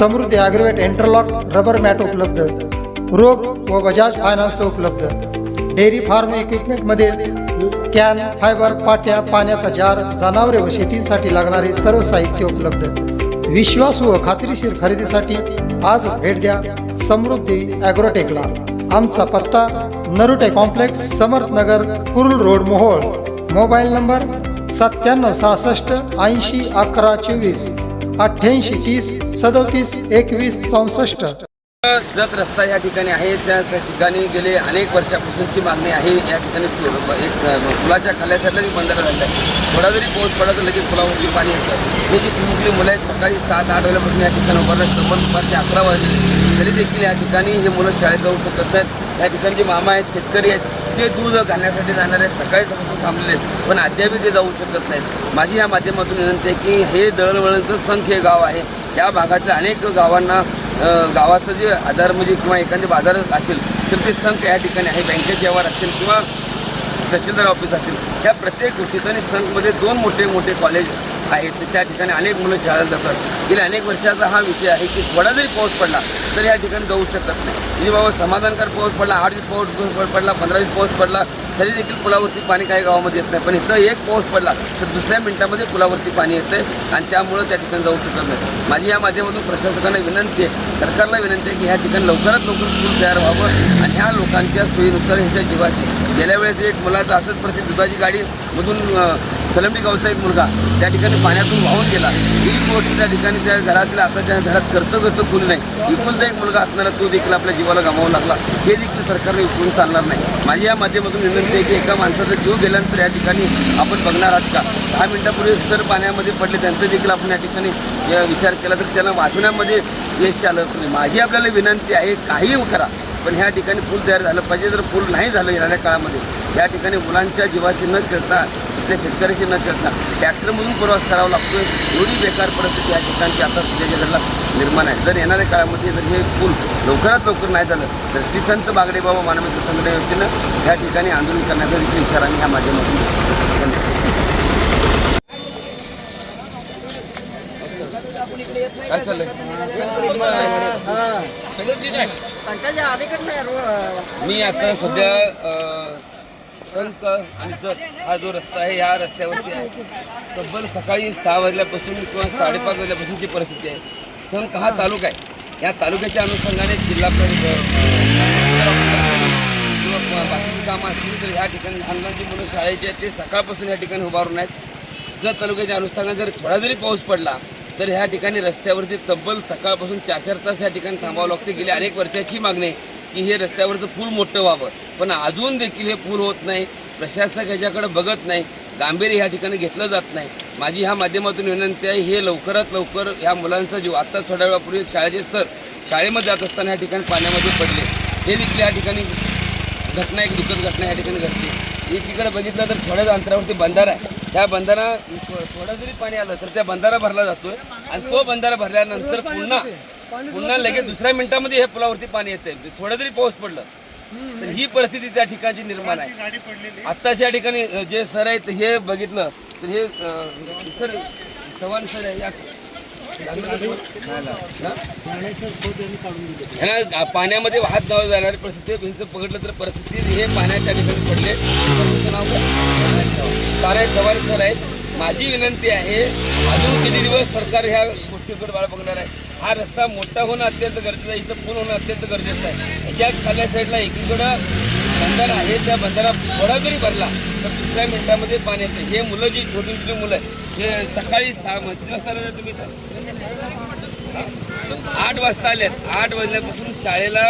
Samruddhi Agrovet interlock rubber mat उपलब्ध. रोग व बजाज फायनान्स उपलब्ध. डेअरी फार्म इक्विपमेंटमधील कॅन फायबर पाट्या पाण्याचा जार जनावरे व शेतीसाठी लागणारे सर्व साहित्य उपलब्ध. विश्वास व खात्रीशीर खरेदीसाठी आजच भेट द्या समृद्धी ॲग्रोटेकला. आमचा पत्ता Narute complex Samarthnagar Kurul road Mohol. Mobile number सत्त्याण्णव सहासष्ट ऐंशी अकरा चोवीस. अठ्ठ्याऐंशी तीस सदोतीस एकवीस चौसष्ट. जत रस्ता या ठिकाणी आहे त्या ठिकाणी गेले अनेक वर्षापासूनची मागणी आहे. या ठिकाणी एक फुलाच्या पुलाच्या खाल्या बंद झालं बंधारा झाला आहे थोडा जरी पाऊस पडला तर लगेच पुलावरती पाणी येतं. हे जी चिमुकली मुलं आहेत सकाळी सात आठ वाजल्यापासून या ठिकाणी उभारलं पण दुपारचे अकरा वाजले तरी देखील या ठिकाणी हे मुलं शाळेत जाऊ शकत नाहीत. या ठिकाणी मामा आहेत शेतकरी आहेत. ते दूध घालण्यासाठी जाणारे सकाळी सकाळपासून थांबलेले आहेत पण अद्यापही ते जाऊ शकत नाहीत. माझी या माध्यमातून विनंती आहे की हे दळणवळणचं संख हे गाव आहे. या भागातल्या अनेक गावांना गावाचं जे आधार म्हणजे किंवा एखादे बाजार असेल तर ते संघ या ठिकाणी आहे. बँकेचे व्यवहार असेल किंवा तहसीलदार ऑफिस असेल त्या प्रत्येक गोष्टीत आणि संघमध्ये दोन मोठे मोठे कॉलेज आहेत तर त्या ठिकाणी अनेक मुलं शाळेला जातात. गेल्या अनेक वर्षाचा हा विषय आहे की थोडा जरी पाऊस पडला तर या ठिकाणी जाऊ शकत नाही. म्हणजे बाबा समाधानकार पाऊस पडला आठ दिवस पाऊस पाऊस पडला पंधरा दिवस पाऊस पडला तरी देखील पुलावरती पाणी काही गावामध्ये येत नाही. पण इथं एक पाऊस पडला तर दुसऱ्या मिनिटामध्ये पुलावरती पाणी येतं आणि त्यामुळं त्या ठिकाणी जाऊ शकत नाही माझी या माध्यमातून प्रशासकांना विनंती आहे सरकारला विनंती आहे की ह्या ठिकाणी लवकरात लवकर पूल तयार व्हावं आणि ह्या लोकांच्या सोयीनुसार ह्याच्या जीवाची गेल्या वेळेस एक मुलाचं असंच प्रसिद्ध दुधाची गाडी मधून गावचा एक मुलगा त्या ठिकाणी पाण्यातून वाहून गेला. ही गोष्ट त्या ठिकाणी त्या घरातल्या आता त्या घरात करतं करतं फुल नाही. इकुलचा एक मुलगा असणारा तो देखील आपल्या जीवाला गमावा लागला. हे देखील सरकारने उचलून चालणार नाही. माझी या माध्यमातून विनंती त्यापैकी एका माणसाचा जीव गेल्यानंतर या ठिकाणी आपण बघणार आहात का? दहा मिनिटापूर्वी सर पाण्यामध्ये पडले त्यांचं देखील आपण या ठिकाणी विचार केला तर त्यांना वाचवण्यामध्ये यश आलं. नाही माझी आपल्याला विनंती आहे काही करा. पण ह्या ठिकाणी पूल तयार झालं पाहिजे. जर पूल नाही झालं येणाऱ्या काळामध्ये या ठिकाणी मुलांच्या जीवाशी न खेळता इथल्या शेतकऱ्याशी न खेळता ट्रॅक्टरमधून प्रवास करावा लागतो एवढी बेकार परिस्थिती या ठिकाणची आता सध्याच्या घडला निर्माण आहे. जर येणाऱ्या काळामध्ये जर हे पूल लवकरात लवकर नाही झालं तर श्री संत बागडे बाबा मानवमित्र संघटने वतीनं या ठिकाणी आंदोलन करण्याचा देखील इशारा मी ह्या माध्यमातून काय चाललंय? मी आता सध्या संक संत आणि जत हा जो रस्ता आहे या रस्त्यावरती आहे. तब्बल सकाळी सहा वाजल्यापासून किंवा साडेपाच वाजल्यापासूनची परिस्थिती आहे संक हा तालुका आहे. या तालुक्याच्या अनुषंगाने जिल्हा किंवा बाकीची कामं असतील तर ह्या ठिकाणी लहान मुलं शाळेची आहेत ते सकाळपासून या ठिकाणी उभारून आहेत. जर तालुक्याच्या अनुषंगाने जर थोडा जरी पाऊस पडला तर ह्या ठिकाणी रस्त्यावरती तब्बल सकाळपासून चार चार तास या ठिकाणी थांबावं लागते. गेली अनेक वर्षाची मागणी आहे की हे रस्त्यावरचं पूल मोठं व्हावं. पण अजून देखील हे पूल होत नाही. प्रशासक ह्याच्याकडे बघत नाही. गांभीर्य ह्या ठिकाणी घेतलं जात नाही. माझी ह्या माध्यमातून विनंती आहे हे लवकरात लवकर ह्या मुलांचा जीव आत्ता थोड्या वेळापूर्वी शाळेचे सर शाळेमध्ये जात असताना ह्या ठिकाणी पाण्यामध्ये पडले. हे देखील या ठिकाणी घटना एक दुःखद घटना या ठिकाणी घडते एकीकडे बघितलं तर थोड्याच अंतरावरती बंधारा आहे. त्या बंधारा थोडं जरी पाणी आलं तर त्या बंधारा भरला जातोय. आणि तो बंधारा भरल्यानंतर पुन्हा पुन्हा लगेच दुसऱ्या मिनिटामध्ये हे पुलावरती पाणी येते थोडं जरी पाऊस पडलं तर ही परिस्थिती त्या ठिकाणची निर्माण आहे. आत्ताच या ठिकाणी जे सर आहेत हे बघितलं तर हे सर चव्हाण सर आहे या पाण्यामध्ये वाहत जावं जाणारी परिस्थिती भिंत पकडलं तर परिस्थिती हे पाण्याच्या ठिकाणी पडले. तुमचं नाव चव्हाण सर आहेत. माझी विनंती आहे अजून किती दिवस सरकार ह्या गोष्टीकडे बाळ बघणार आहे? हा रस्ता मोठा होणं अत्यंत गरजेचं आहे. इथं पूल होणं अत्यंत गरजेचं आहे. याच्या खाल्या साईडला एकीकडं बंधारा आहे. त्या बंधारा थोडा जरी भरला तर दुसऱ्या मिनिटामध्ये पाणी येतं. हे मुलं जी छोटी छोटी मुलं आहेत हे सकाळी सहा किती वाजता तुम्ही आठ वाजता आलेत. आठ वाजल्यापासून शाळेला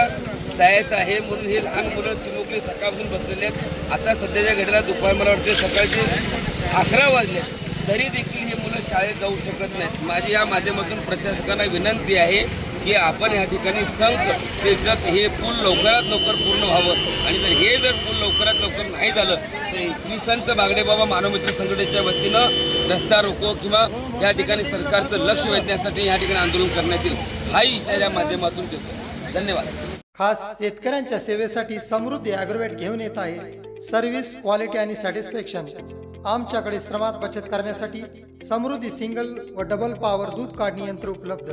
जायचं आहे म्हणून हे लहान मुलं चिमुकली सकाळपासून बसलेले आहेत. आता सध्याच्या घडीला दुपार मला वाटते सकाळचे अकरा वाजले. तरी देखील हे मुलं शाळेत जाऊ शकत नाहीत. माझी या माध्यमातून प्रशासकांना विनंती आहे की आपण या ठिकाणी संत ते जत हे पूल लवकरात लवकर पूर्ण व्हावं. आणि जर हे जर पूल लवकरात लवकर नाही झालं तर श्री संत बागडेबाबा मानवमित्र संघटनेच्या वतीनं रस्ता रोको किंवा या ठिकाणी सरकारचं लक्ष वेधण्यासाठी या ठिकाणी आंदोलन करण्यात येईल. हाही इशारा या माध्यमातून देतो. धन्यवाद. खास शेतकऱ्यांच्या सेवेसाठी समृद्धी ॲग्रोवेट घेऊन येत आहे. सर्व्हिस क्वालिटी आणि सॅटिस्फॅक्शन. आमच्याकडे श्रमात बचत करण्यासाठी समृद्धी सिंगल व डबल पॉवर दूध काढणी यंत्र उपलब्ध.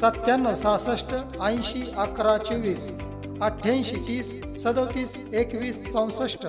सत्त्याण्णव सहासष्ट ऐंशी अकरा चोवीस अठ्ठ्याऐंशी तीस सदोतीस एकवीस चौसष्ट